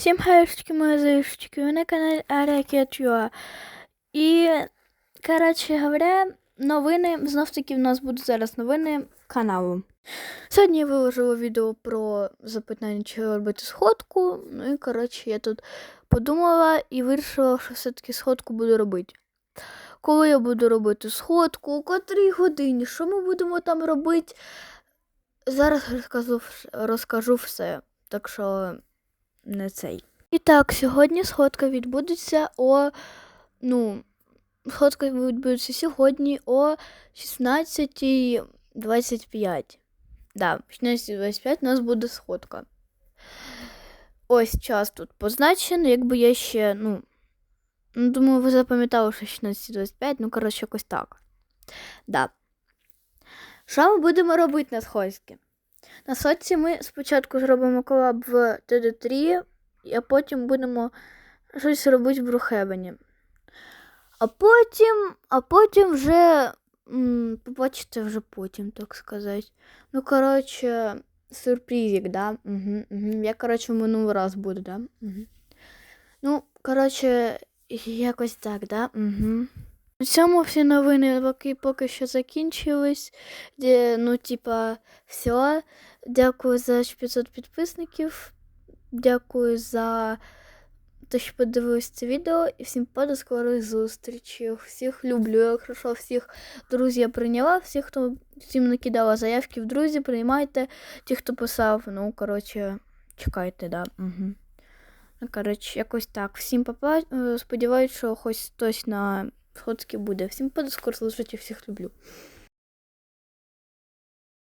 Всім хайшечки, мої заїжджики, ви на каналі Аракет.ua. І, коротше говоря, новини, знов таки в нас будуть зараз новини каналу. Сьогодні я виложила відео про запитання, чи робити сходку. Ну і, коротше, я тут подумала і вирішила, що все-таки сходку буду робити. Коли я буду робити сходку, у котрій годині, що ми будемо там робити, зараз розкажу, розкажу все. Так що не цей. І так, сьогодні сходка відбудеться о. Ну, сходка відбудеться сьогодні о 16.25. Да, 16.25 у нас буде сходка. Ось час тут позначений, якби я ще, ну. Ну, думаю, ви запам'ятали, що 16.25, ну, коротше, якось так. Да. Що ми будемо робити на сходці? На сходці ми спочатку зробимо колаб в TD3, а потім будемо щось робити в Брухевені. А потім, а потім вже м, побачите вже потім, так сказати. Ну, коротше, сюрпризик, да? Угу, угу. Я, коротше, в минулий раз буду, да? Угу. Ну, коротше, якось так, да? Угу. На цьому всі новини поки, поки що закінчились. Ну, типа, все. Дякую за 500 підписників. Дякую за те, що подивились це відео. І всім до скорих зустрічей. Всіх люблю, якщо що, всіх друзів я прийняла, всіх, хто всім накидала заявки в друзі, приймайте. Ті, хто писав, ну, коротше, чекайте, да. Угу. Коротше, якось так. Всім папа. Сподіваюсь, що хоч хтось на сходській буде. Всім до скорих я всіх люблю.